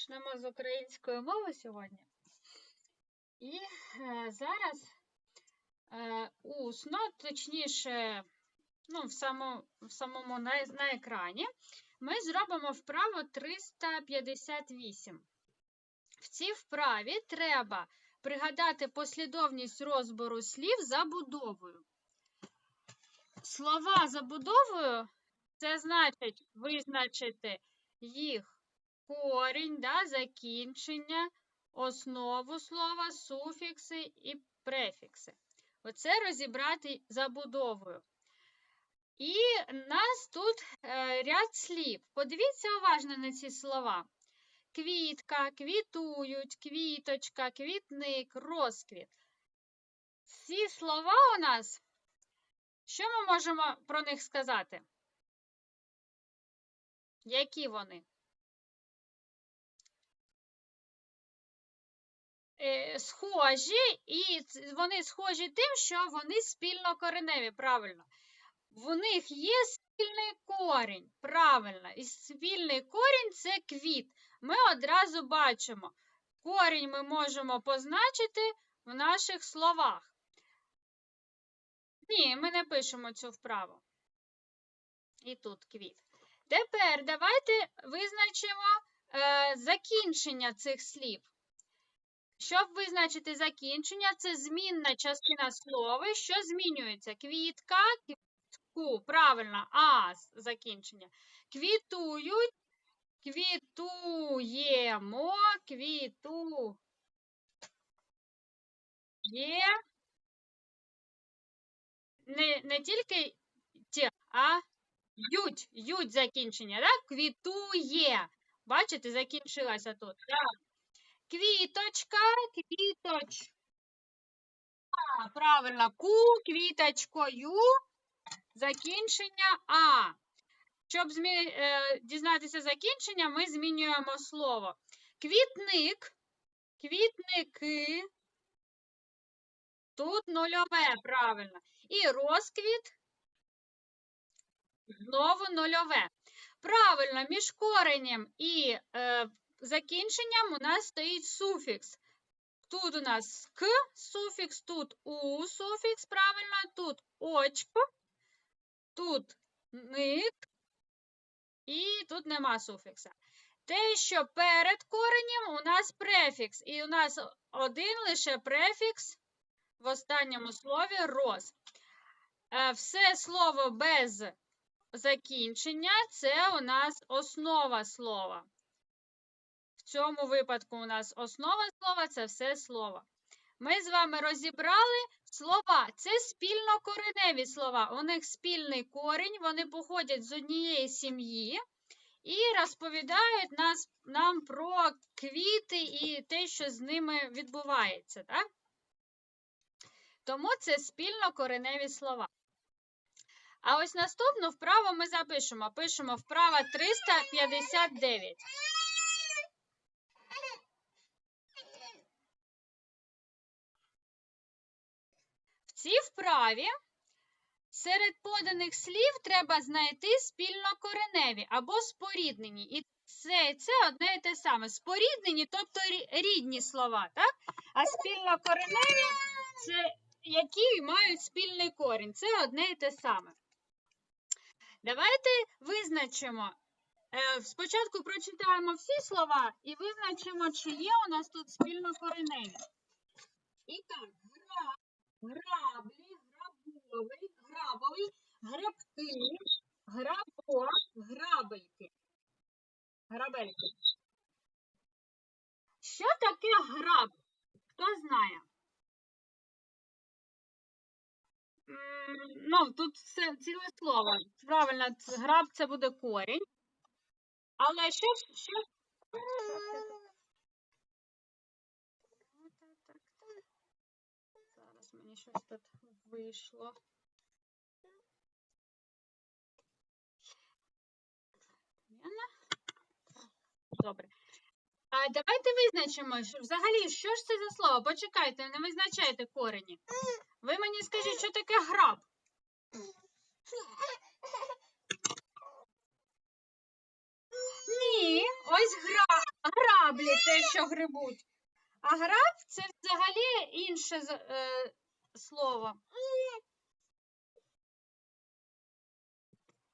Почнемо з української мови сьогодні. І е, зараз е, усно, точніше, ну, в, само, в самому на, на екрані, ми зробимо вправо 358. В цій вправі треба пригадати послідовність розбору слів забудовою. Слова забудовою це значить визначити їх корінь, да, закінчення, основу слова, суфікси і префікси. Оце розібрати забудовою. І нас тут е, ряд слів. Подивіться уважно на ці слова. Квітка, квітують, квіточка, квітник, розквіт. Ці слова у нас, що ми можемо про них сказати? Які вони? Схожі, і вони схожі тим, що вони спільнокореневі, правильно. В них є спільний корінь, правильно. І спільний корінь це квіт. Ми одразу бачимо. Корінь ми можемо позначити в наших словах. Ні, ми не пишемо цю вправу. І тут квіт. Тепер давайте визначимо е, закінчення цих слів. Щоб визначити закінчення, це змінна частина слова, що змінюється. Квітка, квітку, правильно, а закінчення. Квітують, квітуємо, квіту. Є не, не тільки ті, а ють, ють закінчення, так? Квітує. Бачите, закінчилася тут. Так. Квіточка, квіточ. А, правильно, ку, квіточкою, закінчення А. Щоб змі... е, дізнатися закінчення, ми змінюємо слово. Квітник, квітники. Тут нульове, правильно. І розквіт. Знову нульове. Правильно, між коренем і е, закінченням у нас стоїть суфікс. Тут у нас к суфікс, тут у суфікс, правильно, тут очко, тут ник і тут нема суфікса. Те, що перед коренем у нас префікс, і у нас один лише префікс в останньому слові роз. Е, Все слово без закінчення це у нас основа слова. В цьому випадку у нас основа слова це все слово. Ми з вами розібрали слова. Це спільнокореневі слова. У них спільний корінь, вони походять з однієї сім'ї і розповідають нас, нам про квіти і те, що з ними відбувається. Так? Тому це спільнокореневі слова. А ось наступну вправу ми запишемо. Пишемо вправа 359. В цій вправі серед поданих слів треба знайти спільнокореневі або споріднені. І це, це одне і те саме. Споріднені, тобто рідні слова, так? А спільнокореневі це які мають спільний корінь. Це одне і те саме. Давайте визначимо. Е, Спочатку прочитаємо всі слова і визначимо, чи є у нас тут спільнокореневі. І так, граблі, грабовий, грабовий, гребки, грабо, грабельки. Грабельки. Що таке граб? Хто знає? Ну, тут все ціле слово. Правильно, граб це буде корінь. Але що, що... Зараз мені щось тут вийшло. Добре. А давайте визначимо, взагалі, що ж це за слово? Почекайте, не визначайте корені. Ви мені скажіть, що таке граб? Ні, ось гра. граблі те, що грибуть. А граб це взагалі інше е, слово.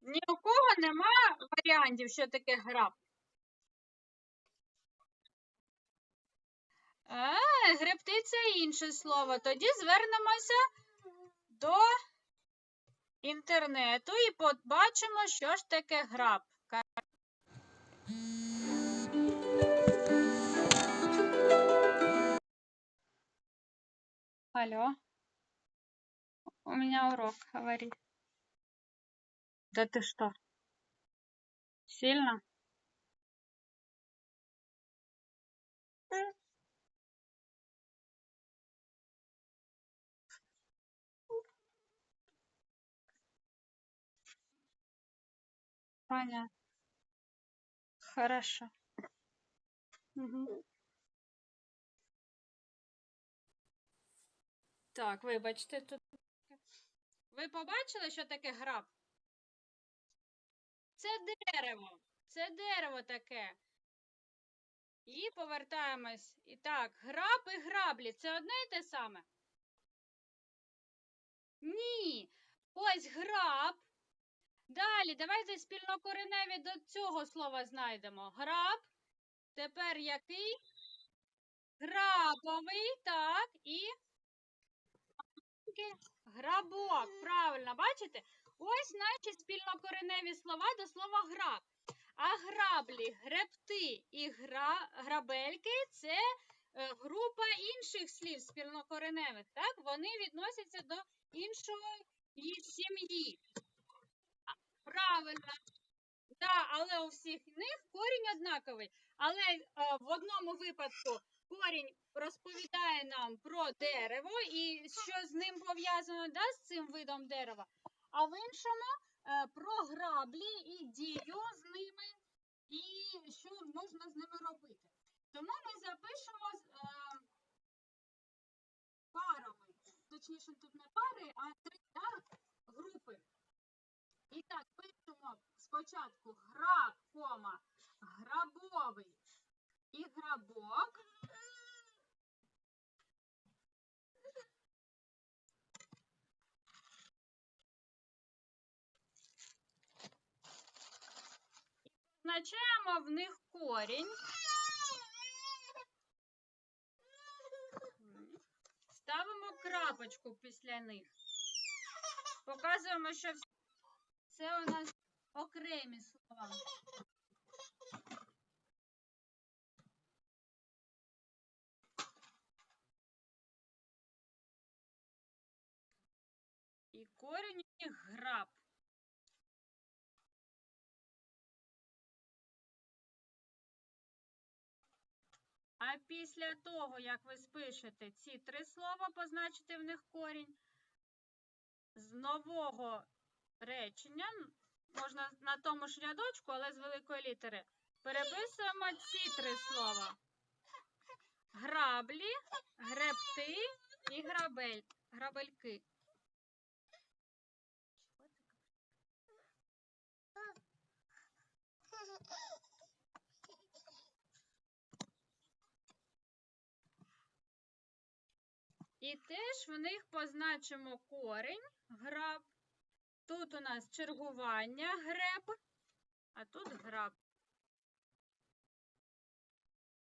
Ні у кого нема варіантів, що таке граб. Е, гребти це інше слово. Тоді звернемося до інтернету і побачимо, що ж таке граб. Алло. У меня урок, говори. Да ты что? Сильно? Понятно. Хорошо. Мгм. Так, вибачте, тут. Ви побачили, що таке граб? Це дерево. Це дерево таке. І повертаємось. І так, граб і граблі це одне і те саме? Ні. Ось граб. Далі, давайте спільнокореневі до цього слова знайдемо. Граб. Тепер який? Грабовий, так, і грабок. Правильно, бачите? Ось наші спільнокореневі слова до слова граб. А граблі, гребти і гра, грабельки це е, група інших слів спільнокореневих. Так? Вони відносяться до іншої сім'ї. Правильно. Да, але у всіх них корінь однаковий. Але е, в одному випадку корінь розповідає нам про дерево і що з ним пов'язано да, з цим видом дерева. А в іншому е, про граблі і дію з ними, і що можна з ними робити. Тому ми запишемо е, парами. Точніше, тут не пари, а три да, групи. І так, пишемо спочатку граб, кома, грабовий і грабок. Позначаємо в них корінь. Ставимо крапочку після них. Показуємо, що це у нас окремі слова. І корінь них граб. А після того, як ви спишете ці три слова, позначите в них корінь, з нового речення, можна на тому ж рядочку, але з великої літери, переписуємо ці три слова. Граблі, гребти і грабель, грабельки. І теж в них позначимо корінь, граб. Тут у нас чергування, греб, а тут граб.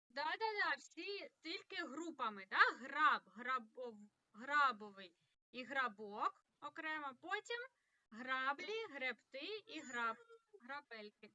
Да-да-да, всі тільки групами, да? Граб, грабов, грабовий і грабок окремо. Потім граблі, гребти і граб, грабельки.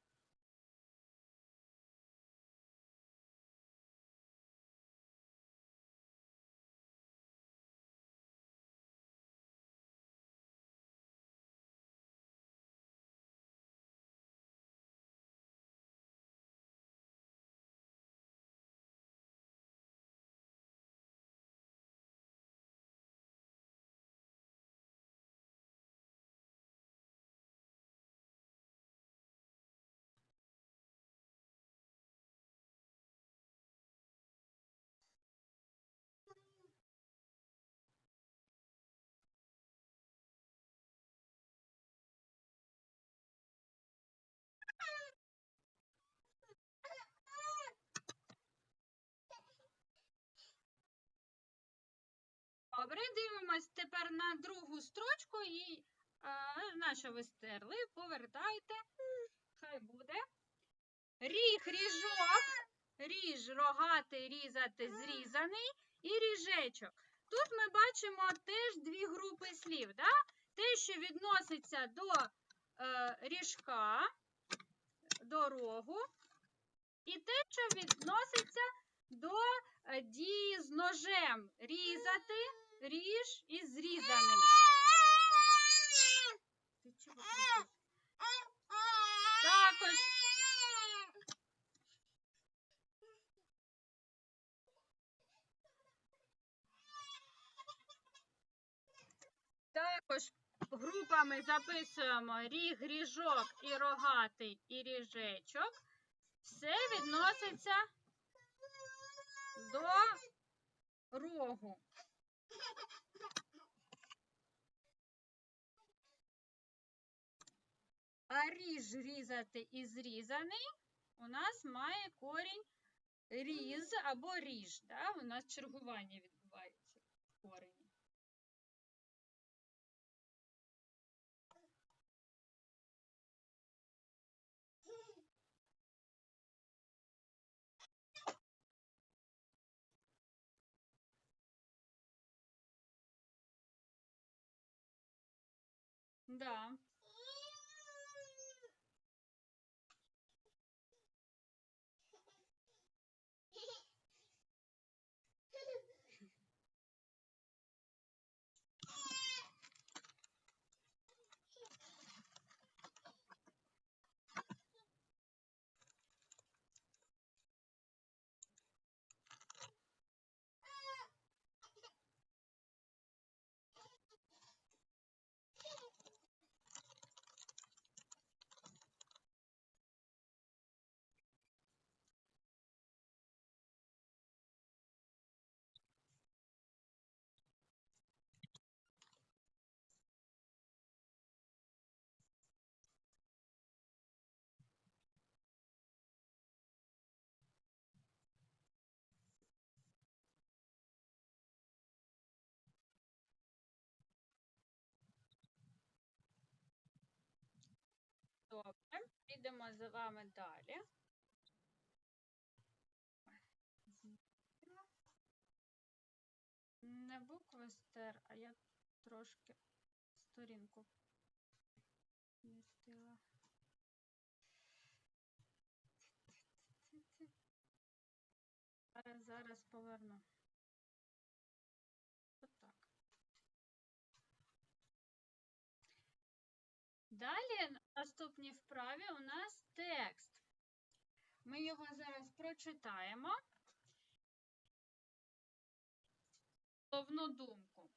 Дивимось тепер на другу строчку і а, наша ви стерли, повертайте. Хай буде. Ріг, ріжок, ріж, рогатий, різати, зрізаний і ріжечок. Тут ми бачимо теж дві групи слів. Да? Те, що відноситься до е, ріжка, до рогу, і те, що відноситься до е, дії з ножем. Різати, ріж і зрізаний. Ти чого кричиш? Також Також групами записуємо ріг, ріжок і рогатий і ріжечок. Все відноситься до рогу. А ріж різати і зрізаний у нас має корінь різ або ріж. Да? У нас чергування відбувається в корені. Да. Підемо з вами далі. Не букви стер, а я трошки сторінку змістила. Зараз поверну. Далі на наступній вправі у нас текст. Ми його зараз прочитаємо. Головну думку.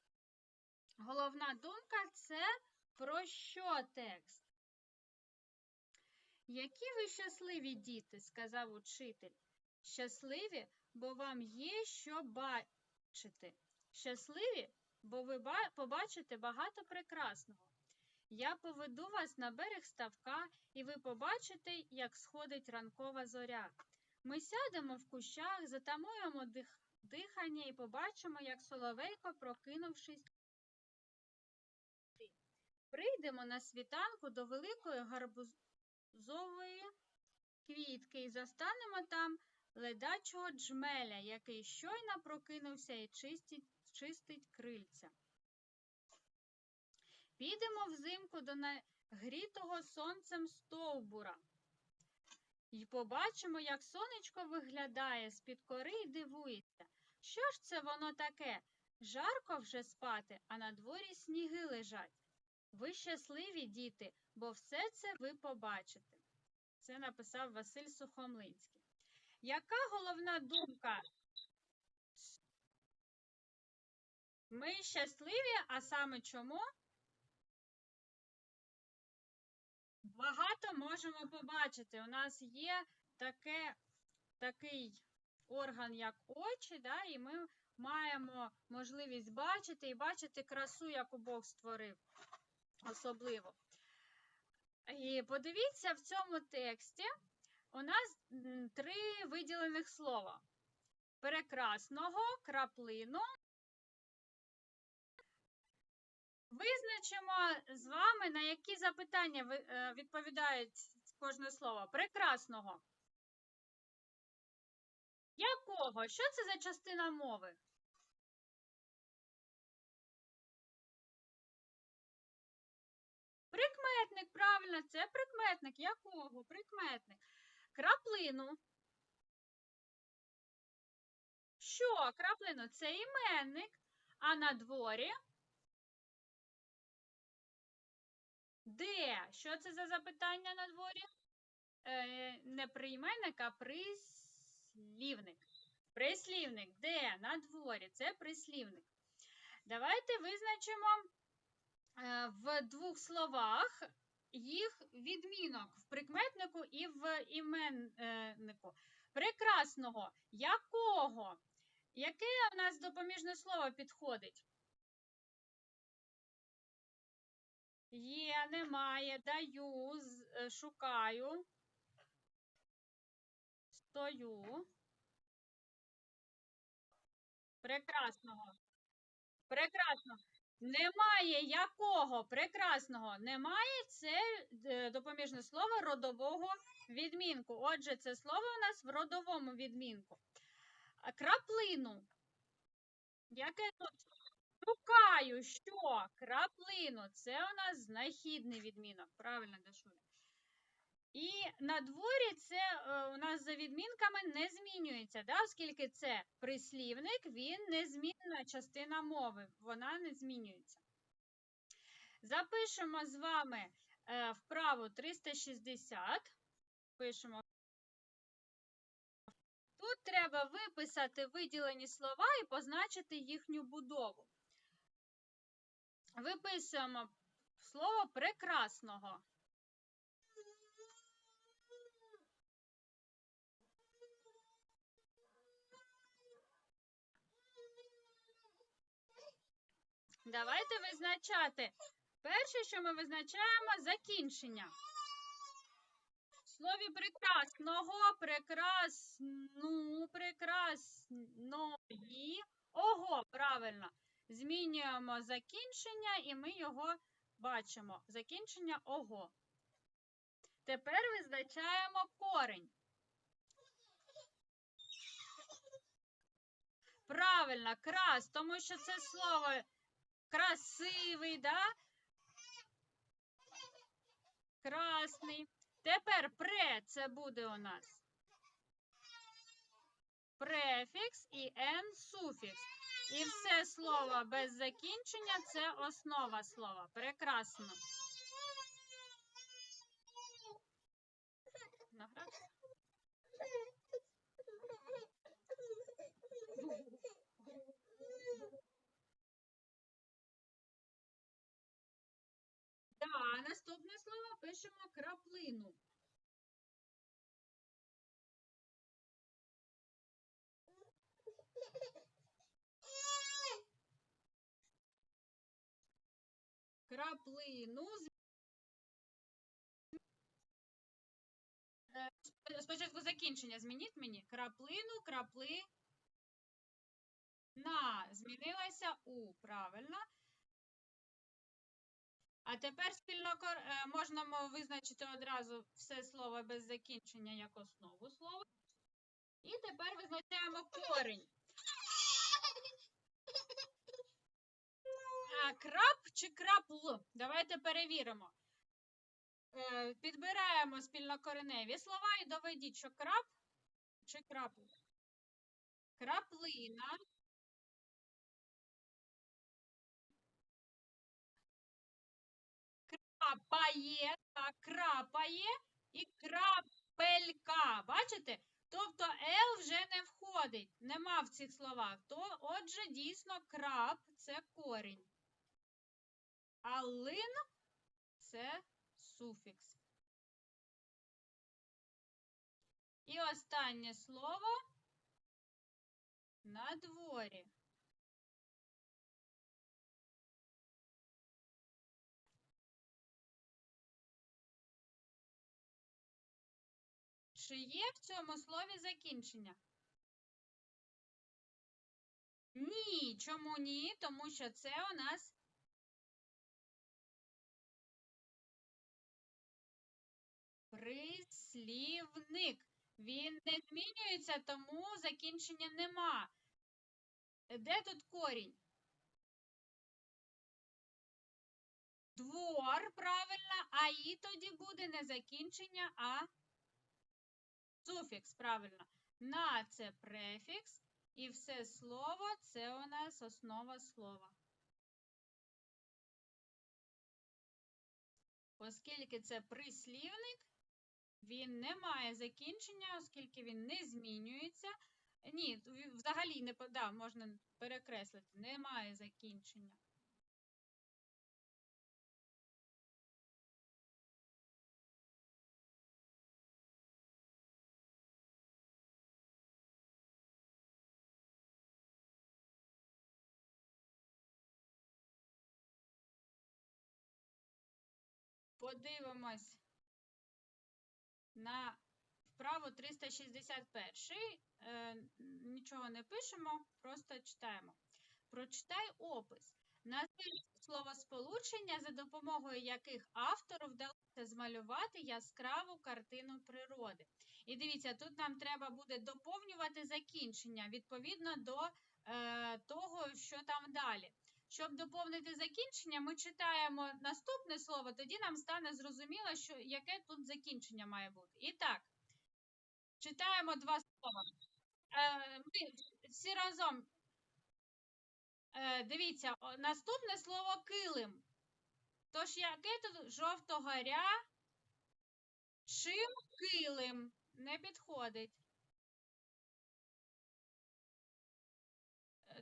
Головна думка це про що текст? Які ви щасливі діти, сказав учитель. Щасливі, бо вам є що бачити. Щасливі, бо ви побачите багато прекрасного. Я поведу вас на берег ставка, і ви побачите, як сходить ранкова зоря. Ми сядемо в кущах, затамуємо дих... дихання і побачимо, як соловейко, прокинувшись, прийдемо на світанку до великої гарбузової квітки і застанемо там ледачого джмеля, який щойно прокинувся і чистить, чистить крильця. Підемо взимку до нагрітого сонцем стовбура. І побачимо, як сонечко виглядає з-під кори і дивується. Що ж це воно таке? Жарко вже спати, а на дворі сніги лежать. Ви щасливі, діти, бо все це ви побачите. Це написав Василь Сухомлинський. Яка головна думка? Ми щасливі, а саме чому? Багато можемо побачити. У нас є таке, такий орган, як очі, да, і ми маємо можливість бачити і бачити красу, яку Бог створив особливо. І подивіться, в цьому тексті у нас три виділених слова: прекрасного, краплину Визначимо з вами, на які запитання е, відповідають кожне слово. Прекрасного. Якого? Що це за частина мови? Прикметник, правильно, це прикметник. Якого? Прикметник. Краплину. Що? Краплину це іменник, а на дворі де? Що це за запитання на дворі? Е, не прийменник, а прислівник. Прислівник. Де? На дворі. Це прислівник. Давайте визначимо е, в двох словах їх відмінок в прикметнику і в іменнику. Прекрасного. Якого? Яке у нас допоміжне слово підходить? Є, немає, даю, е, шукаю, стою. Прекрасного. Прекрасно. Немає якого прекрасного немає. Це е, допоміжне слово родового відмінку. Отже, це слово у нас в родовому відмінку. Краплину. Яке тут? Шукаю, що? Краплину. Це у нас знахідний відмінок. Правильно, Дашуля. І на дворі це е, у нас за відмінками не змінюється, да? оскільки це прислівник, він незмінна частина мови, вона не змінюється. Запишемо з вами е, вправу 360. Пишемо. Тут треба виписати виділені слова і позначити їхню будову. Виписуємо слово прекрасного. Давайте визначати. Перше, що ми визначаємо, закінчення. В слові прекрасного, прекрасну, прекрасної. Ого, правильно. Змінюємо закінчення і ми його бачимо. Закінчення ого. Тепер визначаємо корень. Правильно, крас, тому що це слово красивий, да? Красний. Тепер пре це буде у нас префікс і н суфікс. І все слово без закінчення це основа слова. Прекрасно. Да, наступне слово пишемо краплину. Краплину. Е, Спочатку закінчення змініть мені. Краплину, крапли. На. Змінилася у. Правильно. А тепер спільно е, можна визначити одразу все слово без закінчення як основу слова. І тепер визначаємо корінь. А, крап чи крапл? Давайте перевіримо. Е, Підбираємо спільнокореневі слова і доведіть, що крап чи крапл. Краплина. Крапає, так, крапає і крапелька. Бачите? Тобто Л вже не входить, нема в цих словах. То, отже, дійсно, крап це корінь. А лин це суфікс. І останнє слово на дворі. Чи є в цьому слові закінчення? Ні. Чому ні? Тому що це у нас прислівник. Він не змінюється, тому закінчення нема. Де тут корінь? Двор, правильно, а і тоді буде не закінчення, а суфікс, правильно. На це префікс, і все слово це у нас основа слова. Оскільки це прислівник, він не має закінчення, оскільки він не змінюється. Ні, взагалі не да, можна перекреслити, немає закінчення. Подивимось на вправо 361. Е, нічого не пишемо, просто читаємо. Прочитай опис. Назви словосполучення, за допомогою яких автору вдалося змалювати яскраву картину природи. І дивіться, тут нам треба буде доповнювати закінчення відповідно до е, того, що там далі. Щоб доповнити закінчення, ми читаємо наступне слово, тоді нам стане зрозуміло, що яке тут закінчення має бути. І так, читаємо два слова. Е, ми всі разом. Е, дивіться, наступне слово килим. Тож, яке тут жовтогоря, чим килим не підходить.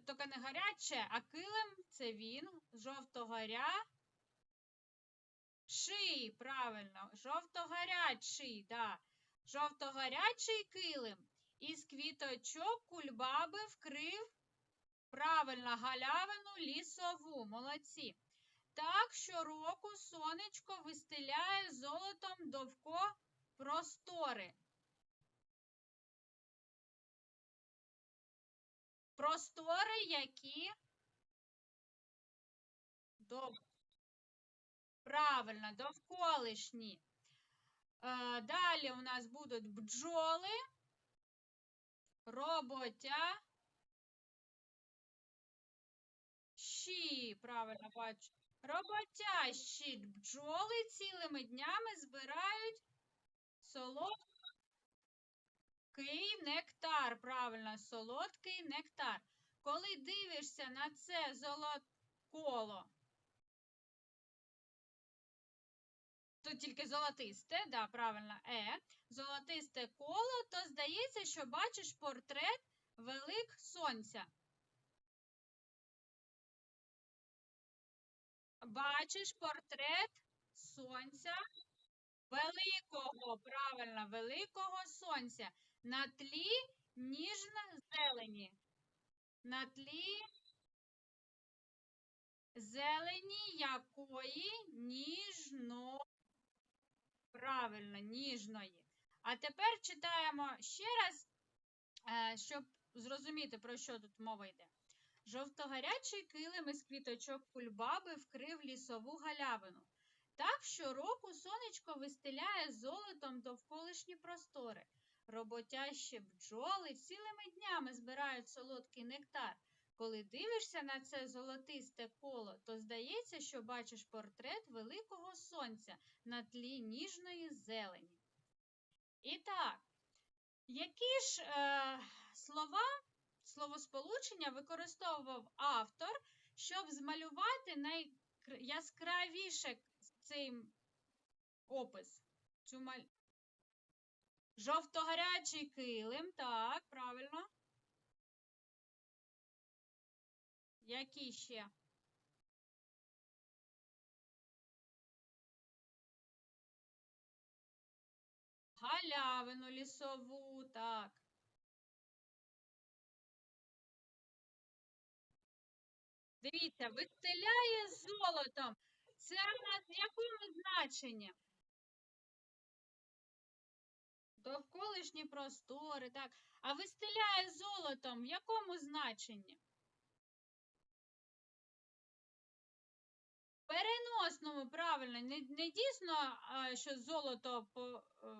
Тільки не гаряче, а килим це він, жовтогоря. Ший, правильно, жовтогарячий, да. Жовтогарячий килим із квіточок кульбаби вкрив правильно галявину лісову. Молодці. Так щороку сонечко вистеляє золотом довко простори. Простори, які дов... правильно, довколишні. Е, далі у нас будуть бджоли, роботя, щі, правильно бачу. Роботящі бджоли цілими днями збирають солодкий нектар. Правильно, солодкий нектар. Коли дивишся на це золотколо, тут тільки золотисте, да, правильно, е, золотисте коло, то здається, що бачиш портрет велик сонця. Бачиш портрет сонця великого, правильно, великого сонця на тлі ніжно-зелені. На тлі зелені якої ніжно, правильно, ніжної. А тепер читаємо ще раз, е, щоб зрозуміти, про що тут мова йде. Жовтогарячий килим із квіточок кульбаби вкрив лісову галявину. Так щороку сонечко вистеляє золотом довколишні простори. Роботящі бджоли цілими днями збирають солодкий нектар. Коли дивишся на це золотисте коло, то здається, що бачиш портрет великого сонця на тлі ніжної зелені. І так, які ж е, слова словосполучення використовував автор, щоб змалювати найяскравіше цей опис. Цю. Жовтогарячий килим, так, правильно. Які ще? Галявину лісову, так. Дивіться, вистеляє золотом. Це в нас в якому значенні? Довколишні простори, так. А вистеляє золотом в якому значенні? Переносному, правильно, не, не дійсно, що золото по, е,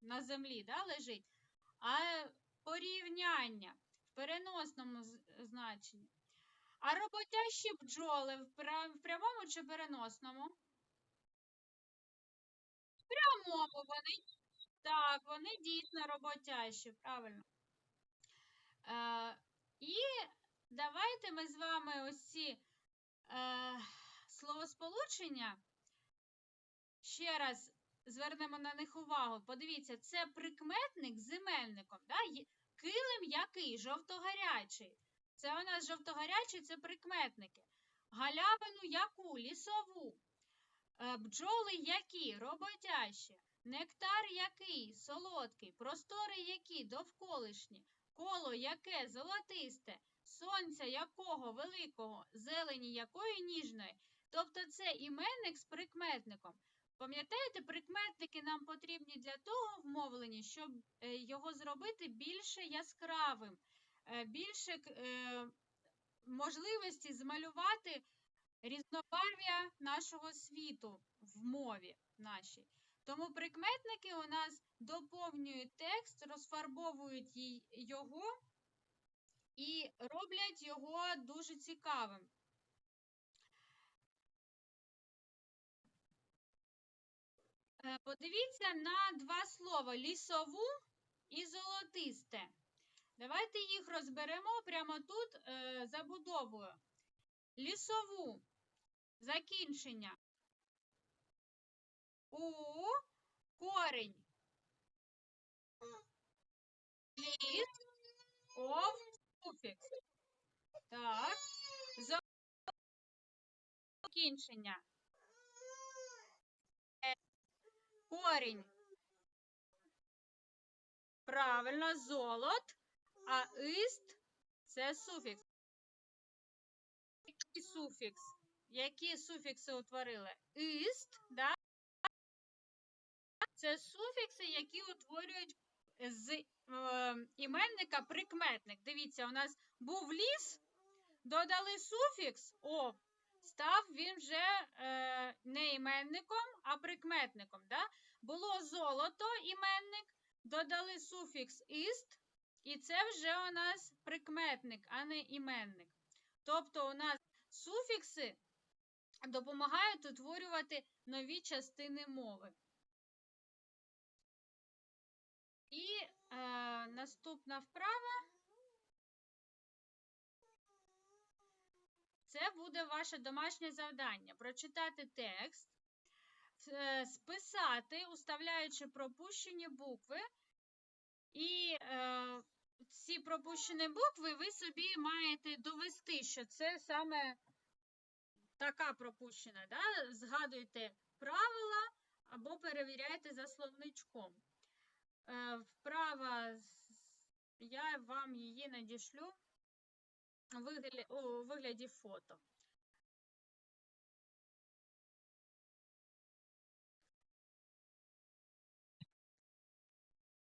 на землі да, лежить, а порівняння в переносному значенні. А роботящі бджоли в прямому чи переносному? Прямому вони. Так, вони дійсно роботящі, правильно. Е, і давайте ми з вами ось ці е, словосполучення ще раз звернемо на них увагу. Подивіться, це прикметник з іменником. Да? Килим який? Жовтогарячий. Це у нас жовтогарячий, це прикметники. Галявину яку? Лісову. Е, Бджоли які? Роботящі. Нектар який? Солодкий. Простори які? Довколишні. Коло яке? Золотисте. Сонця якого? Великого. Зелені якої? Ніжної. Тобто це іменник з прикметником. Пам'ятаєте, прикметники нам потрібні для того в щоб е, його зробити більше яскравим, е, більше можливості змалювати різнобарв'я нашого світу в мові нашій. Тому прикметники у нас доповнюють текст, розфарбовують його і роблять його дуже цікавим. Е, Подивіться на два слова лісову і золотисте. Давайте їх розберемо прямо тут е, забудовою. Лісову закінчення. У корінь. Ліс, ов, суфікс. Так. Закінчення. Е, Корінь. Правильно, золот, а ист це суфікс. Який суфікс? Які суфікси утворили? Іст, да? Це суфікси, які утворюють з е, іменника прикметник. Дивіться, у нас був ліс, додали суфікс о, став він вже е, не іменником, а прикметником. Да? Було золото іменник, додали суфікс іст, і це вже у нас прикметник, а не іменник. Тобто у нас суфікси допомагають утворювати нові частини мови. І е, наступна вправа. Це буде ваше домашнє завдання. Прочитати текст, е, списати, уставляючи пропущені букви. І е, ці пропущені букви ви собі маєте довести, що це саме така пропущена. Да? Згадуйте правила або перевіряйте за словничком. Е, Вправа, я вам її надішлю у вигляді фото.